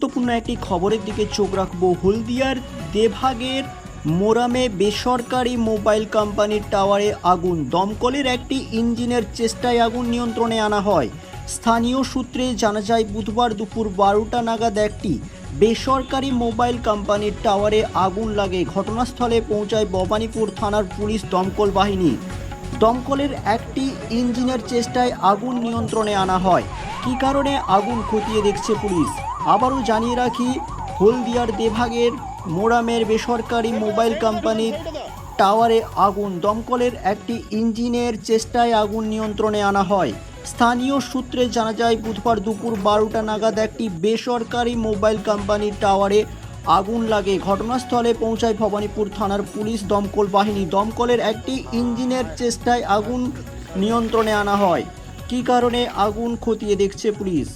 গুরুত্বপূর্ণ একটি খবরের দিকে চোখ রাখব। হলদিয়ার দেভাগের মোরামে বেসরকারি মোবাইল কোম্পানির টাওয়ারে আগুন। দমকলের একটি ইঞ্জিনের চেষ্টায় আগুন নিয়ন্ত্রণে আনা হয়। স্থানীয় সূত্রে জানা যায়, বুধবার দুপুর বারোটা নাগাদ একটি বেসরকারি মোবাইল কোম্পানির টাওয়ারে আগুন লাগে। ঘটনাস্থলে পৌঁছায় ভবানীপুর থানার পুলিশ দমকল বাহিনী। দমকলের একটি ইঞ্জিনের চেষ্টায় আগুন নিয়ন্ত্রণে আনা হয়। কী কারণে আগুন খতিয়ে দেখছে পুলিশ? আবারও জানিয়ে রাখি, হলদিয়ার দেভাগের মোরামের বেসরকারি মোবাইল কোম্পানির টাওয়ারে আগুন। দমকলের একটি ইঞ্জিনের চেষ্টায় আগুন নিয়ন্ত্রণে আনা হয়। স্থানীয় সূত্রে জানা যায়, বুধবার দুপুর বারোটা নাগাদ একটি বেসরকারি মোবাইল কোম্পানির টাওয়ারে আগুন লাগে। ঘটনাস্থলে পৌঁছায় ভবানীপুর থানার পুলিশ। দমকল বাহিনী দমকলের একটি ইঞ্জিনের চেষ্টায় আগুন নিয়ন্ত্রণে আনা হয়। কি কারণে আগুন খতিয়ে দেখছে পুলিশ?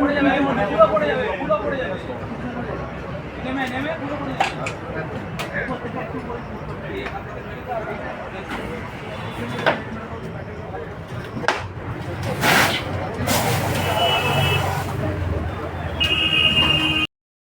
পড়ে যাবে পুরো পড়ে যাবে পুরো পড়ে যাবে। নেমে